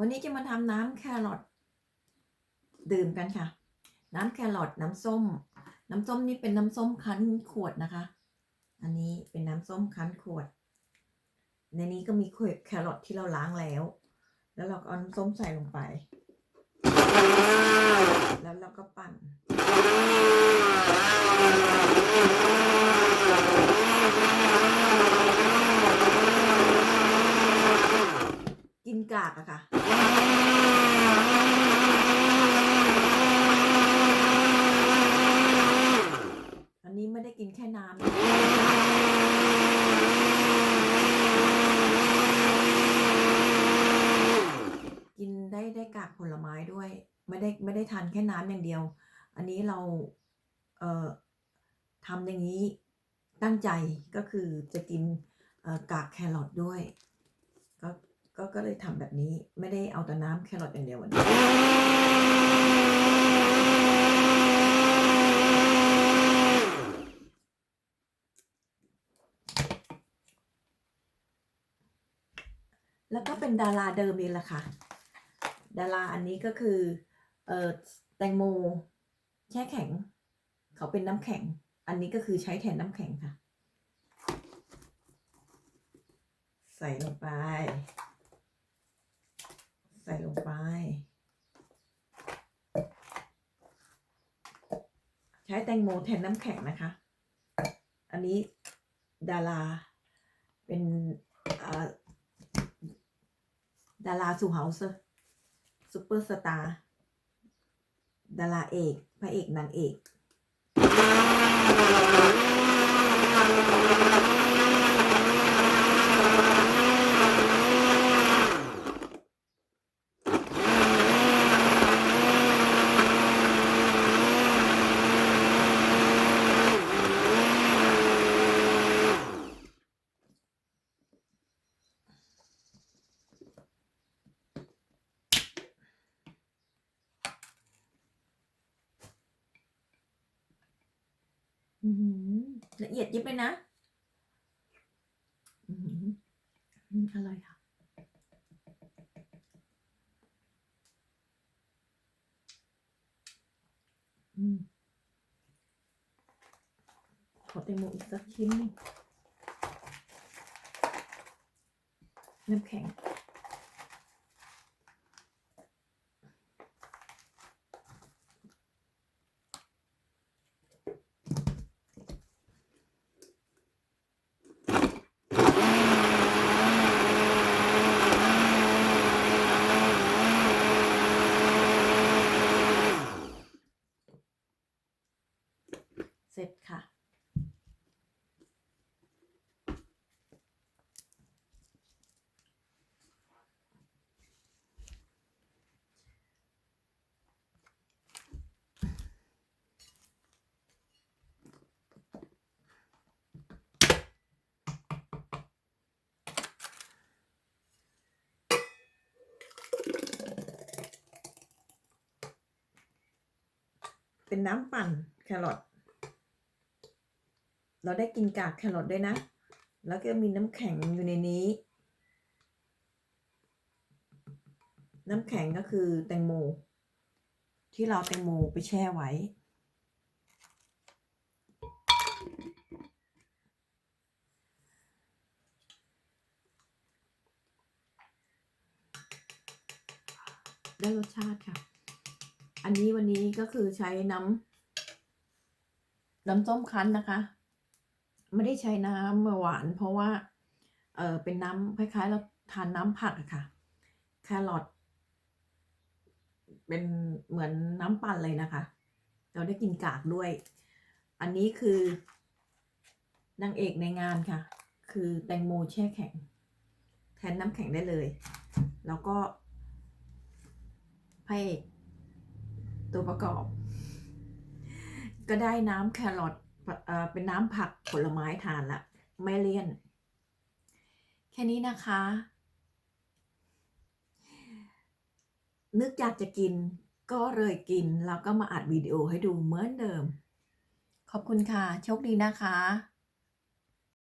วันนี้จะมาทำน้ำแครอทดื่มกันค่ะ น้ำแครอทน้ำส้ม น้ำส้มนี่เป็นน้ำส้มคั้นขวดนะคะ อันนี้เป็นน้ำส้มคั้นขวด ในนี้ก็มีแครอทที่เราล้างแล้ว แล้วเราก็เอาน้ำส้มใส่ลงไป แล้วเราก็ปั่นกินกากอะค่ะ อันนี้ ได้กินแค่น้ำกินได้ได้กากผลไม้ด้วย ไม่ได้ไม่ได้ทานแค่น้ำอย่างเดียว อันนี้เราเอ่อทำอย่างนี้ตั้งใจก็คือจะกินกากแครอทด้วย ก็ก็ก็เลยทำแบบนี้ไม่ได้เอาแต่น้ำแครอทอย่างเดียววันนี้ แล้วก็เป็นดาราเดิมนี่แหละค่ะ ดาราอันนี้ก็คือเอ่อแตงโมแช่แข็ง เขาเป็นน้ำแข็ง อันนี้ก็คือใช้แทนน้ำแข็งค่ะ ใส่ลงไป ใส่ลงไป ใช้แตงโมแทนน้ำแข็งนะคะ อันนี้ดาราเป็นอ่า ดาราสู่เฮาส์ซูเปอร์สตาร์ดาราเอกพระเอกนางเอก อื้อหือ ละเอียดยิบเลยนะอืมอร่อยค่ะอืมขอแตงโมอีกสักชิ้นหนึงน้ำแข็ง ร็จค่ะ เป็นน้ำปั่นแครอท เราได้กินกากแครอทด้วยนะ แล้วก็มีน้ำแข็งอยู่ในนี้ น้ำแข็งก็คือแตงโม ที่เราแตงโมไปแช่ไว้ ได้รสชาติค่ะ อันนี้วันนี้ก็คือใช้น้ำน้ำส้มคั้นนะคะ ไม่ได้ใช้น้ำหวาน เพราะว่าเออเป็นน้ำคล้ายๆ เราทานน้ำผักอะค่ะ แครอทเป็นเหมือนน้ำปั่นเลยนะคะ เราได้กินกากด้วย อันนี้คือนางเอกในงานค่ะ คือแตงโมแช่แข็ง แทนน้ำแข็งได้เลย แล้วก็พระเอกตัวประกอบ ก็ได้น้ำแครอท เป็นน้ำผักผลไม้ทานละ ไม่เลี่ยน แค่นี้นะคะ นึกอยากจะกินก็เลยกิน แล้วก็มาอัดวิดีโอให้ดูเหมือนเดิม ขอบคุณค่ะ โชคดีนะคะ